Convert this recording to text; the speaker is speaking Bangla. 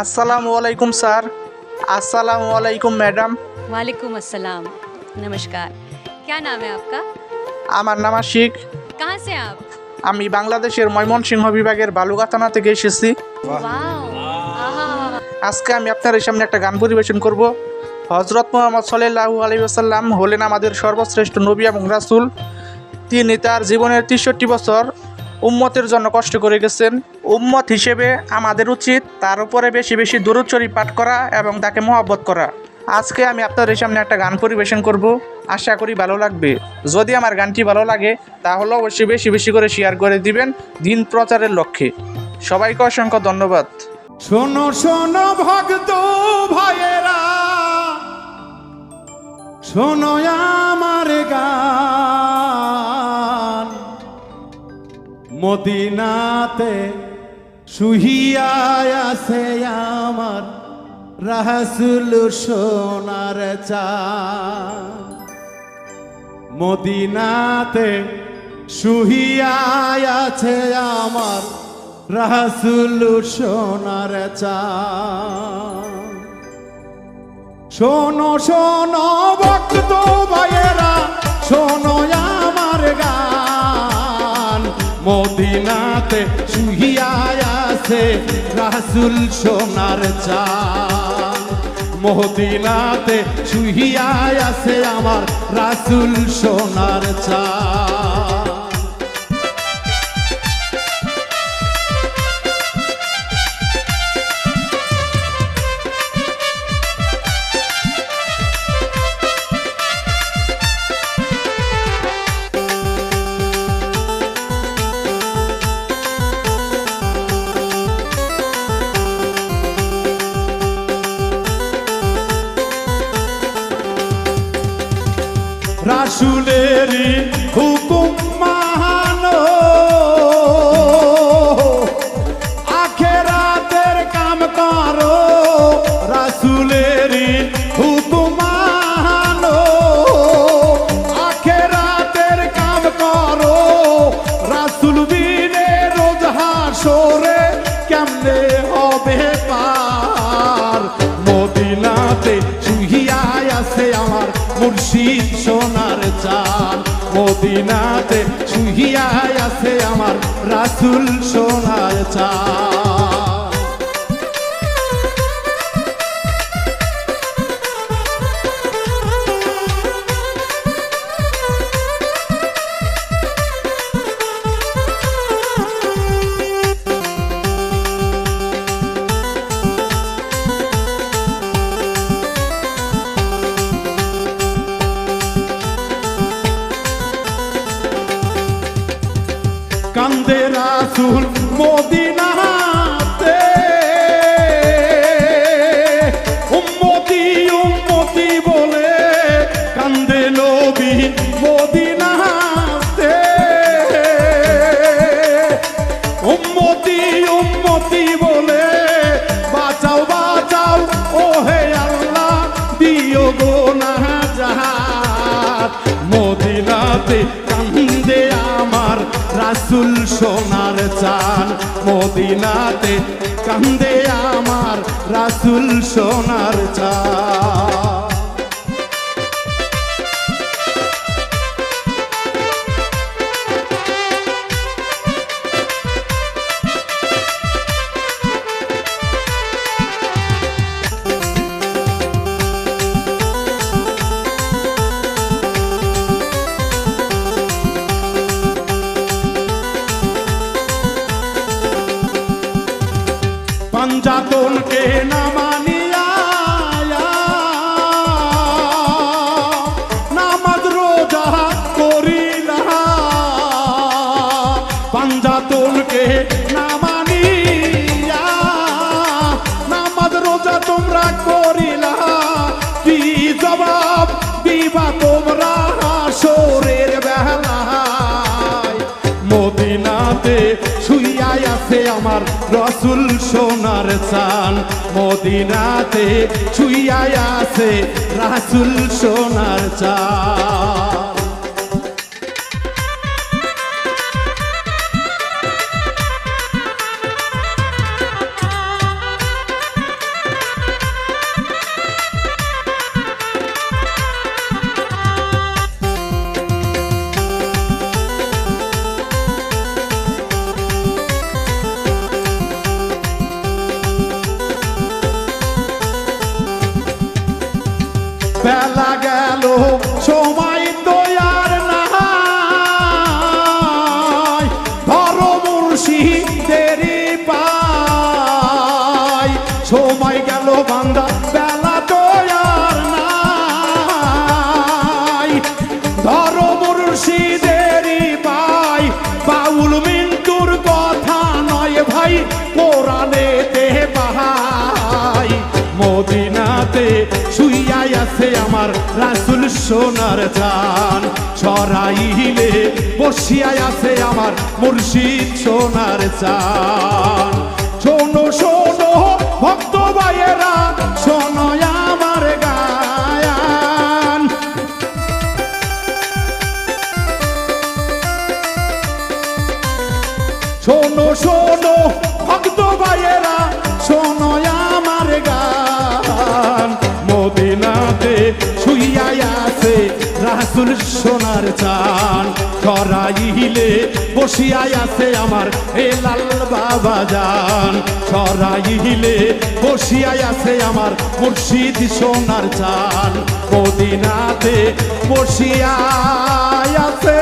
আসসালামু আলাইকুম স্যার আসসালামু আলাইকুম ম্যাডাম वालेकुम अस्सलाम नमस्कार क्या नाम है आपका আমার নাম আশিক कहाँ से हैं आप আমি বাংলাদেশের ময়মনসিংহ বিভাগের বালুগা থানা থেকে এসেছি वाओ आहा আজকে আমি আপনাদের সামনে একটা গান পরিবেশন করব হজরত মোহাম্মদ সাল্লাহু আলী আসাল্লাম হলেন আমাদের সর্বশ্রেষ্ঠ নবী এবং রাসুল তিনি তার জীবনের তেষট্টি বছর উম্মতের জন্য কষ্ট করে গেছেন। উম্মত হিসেবে আমাদের উচিত তার উপরে বেশি বেশি দূরচরি পাঠ করা এবং তাকে মহব্বত করা। আজকে আমি আপনাদের সামনে একটা গান পরিবেশন করব। আশা করি ভালো লাগবে। যদি আমার গানটি ভালো লাগে, তাহলে অবশ্যই বেশি বেশি করে শেয়ার করে দিবেন দিন প্রচারের লক্ষ্যে। সবাইকে অসংখ্য ধন্যবাদ। শোনো শোনো ভক্ত ভাইয়েরা, শোনো আমার মদিনাতে শুহিয়ায় আছে আমার রাসুল সোনার চা মদিনাতে শুহিয়ায় আছে আমার রাসুল সোনার চা শোনো শোনো, ভক্ত ভাইয়েরা, শোনো শুহিয়ায় আছে রাসুল সোনার চা শুহিয়ায় আছে আমার রাসুল সোনার চা রাসুলেরই হুকুম মুর্শিদ সোনার চাঁদ। মদিনাতে শুহিয়ায় আছে আমার রাসুল সোনার চান রাসুল মদিনাতে রাসুল সোনার চান মদিনাতে কান্দে আমার রাসুল সোনার চান রোজা তোমরা করিলা। কি জবাব দিবা তোমরা বেলায়? মদিনাতে শুইয়াই আছে আমার রসুল সোনার চান। মদিনাতে শুইয়াই আছে রাসুল সোনার চান। শুইয়াই আছে আমার রাসুল সোনার চান সরাইলে বসিয়াই আছে আমার মুর্শিদ সোনার চান শোনো শোনো, ভক্ত ভাইয়েরা রাসুল সোনার চান সরাইলে বসিয়াই আছে আমার এ লাল বাবা যান সরাইলে বসিয়াই আছে আমার মুর্শিদ সোনার চান। মদিনাতে বসিয়াই আছে।